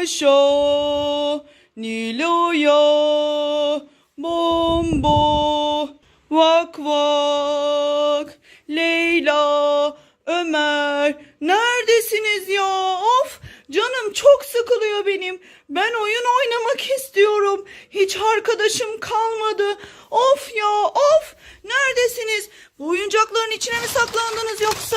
Maşa, Nilo'ya, Bombo, Vak Vak, Leyla, Ömer, neredesiniz ya? Of, canım çok sıkılıyor benim. Ben oyun oynamak istiyorum. Hiç arkadaşım kalmadı. Of ya, of. Neredesiniz? Bu oyuncakların içine mi saklandınız yoksa?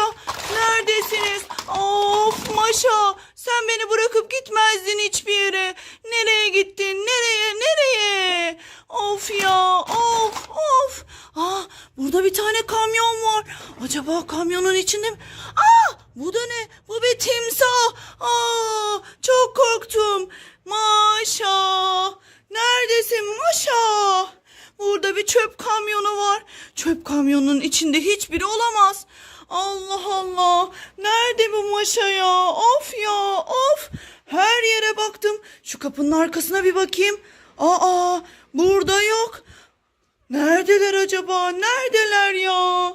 Neredesiniz? Of Maşa, sen beni bırakıp gitmezdin hiçbir yere. Nereye gittin? Nereye? Nereye? Of ya, of, of. Ah, burada bir tane kamyon var. Acaba kamyonun içinde mi? Ah, bu da ne? Bu bir timsah. Aa, çok korktum. Maşa, neredesin Maşa? Burada bir çöp kamyonu var. Çöp kamyonunun içinde hiçbiri olamaz. Allah Allah. Nerede bu Maşa ya? Of ya of. Her yere baktım. Şu kapının arkasına bir bakayım. Aa burada yok. Neredeler acaba? Neredeler ya?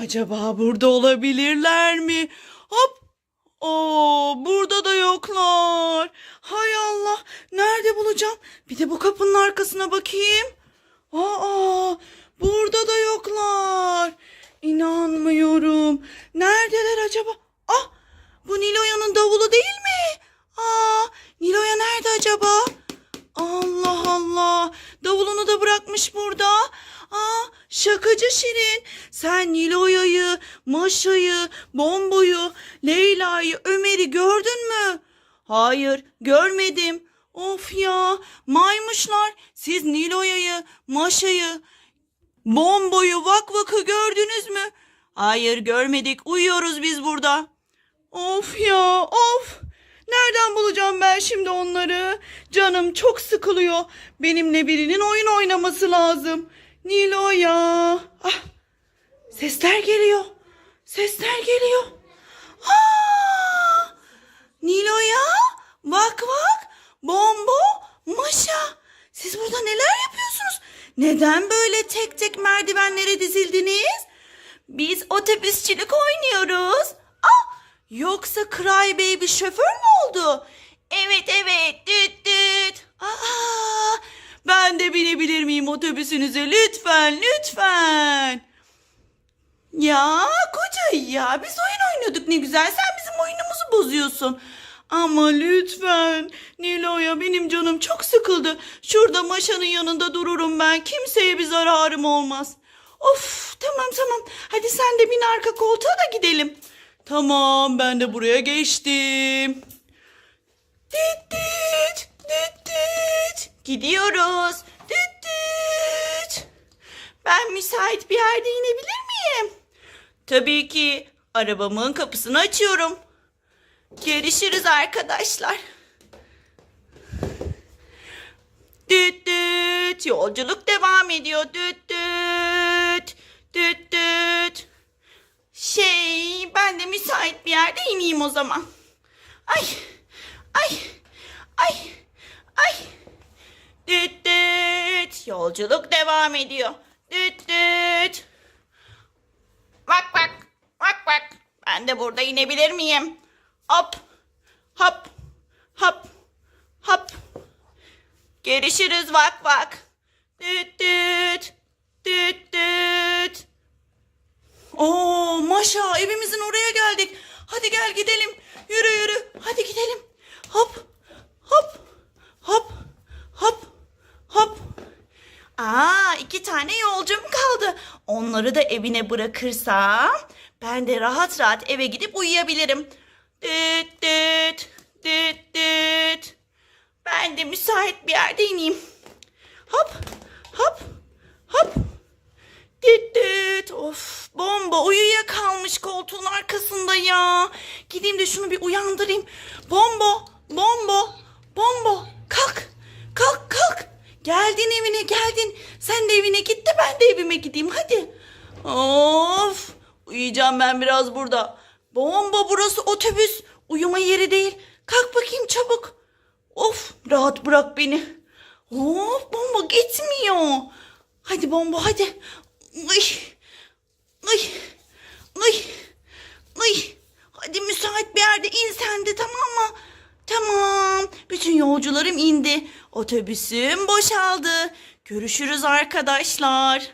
Acaba burada olabilirler mi? Hop. Oo, burada da yoklar. Hay Allah. Nerede bulacağım? Bir de bu kapının arkasına bakayım. Aa, burada da yoklar. İnanmıyorum. Neredeler acaba? Ah, bu Niloya'nın davulu değil mi? Aa, Niloya nerede acaba? Allah Allah. Davulunu da bırakmış burada. Aa, şakacı Şirin. Sen Niloya'yı, Maşa'yı, Bombo'yu, Leyla'yı, Ömer'i gördün mü? Hayır, görmedim. Of ya, maymuşlar. Siz Niloya'yı, Maşa'yı, Bomboyu vak vakı gördünüz mü? Hayır görmedik. Uyuyoruz biz burada. Of ya of. Nereden bulacağım ben şimdi onları? Canım çok sıkılıyor. Benimle birinin oyun oynaması lazım. Nilo'ya. Ah, sesler geliyor. Sesler geliyor. Ha! Nilo'ya. Vak vak. Bombo. Maşa. Siz burada neler yapıyorsunuz? Neden böyle tek tek merdivenlere dizildiniz? Biz otobüsçülük oynuyoruz. Ah, yoksa Cry Baby şoför mü oldu? Evet evet düt düt. Aa, ben de binebilir miyim otobüsünüze lütfen lütfen. Ya koca ya biz oyun oynuyorduk ne güzel sen bizim oyunumuzu bozuyorsun. Ama lütfen Nilo'ya benim canım çok sıkıldı. Şurada maşanın yanında dururum ben. Kimseye bir zararım olmaz. Of tamam tamam. Hadi sen de bin arka koltuğa da gidelim. Tamam ben de buraya geçtim. Düt düt düt düt. Gidiyoruz. Düt düt. Ben müsait bir yerde inebilir? Tabii ki. Arabamın kapısını açıyorum. Görüşürüz arkadaşlar. Düt düt. Yolculuk devam ediyor. Düt düt. Düt düt. Şey ben de müsait bir yerde ineyim o zaman. Ay. Ay. Ay. Ay. Düt düt. Yolculuk devam ediyor. Düt düt. Bak bak. Bak bak. Ben de burada inebilir miyim? Hop. Hop. Hop. Hop. Görüşürüz vak vak. Düt düt. Düt düt. Oo Maşa evimizin oraya geldik. Hadi gel gidelim. Yürü yürü. Hadi gidelim. Hop. Hop. Hop. Hop. Hop. Aa iki tane yolcum kaldı. Onları da evine bırakırsam ben de rahat rahat eve gidip uyuyabilirim. Düt düt. Düt düt. Ben de müsait bir yerde ineyim. Hop. Hop. Hop. Düt düt. Of bomba uyuyakalmış koltuğun arkasında ya. Gideyim de şunu bir uyandırayım. Bombo. Bombo. Bombo. Kalk. Kalk kalk. Geldin evine geldin. Sen de evine git de ben de evime gideyim hadi. Of. Uyuyacağım ben biraz burada. Bomba burası otobüs. Uyuma yeri değil. Kalk bakayım çabuk. Of rahat bırak beni. Of bomba gitmiyor. Hadi bomba hadi. Ay. Ay. Ay. Ay. Hadi müsait bir yerde in sen de tamam mı? Tamam. Bütün yolcularım indi. Otobüsüm boşaldı. Görüşürüz arkadaşlar.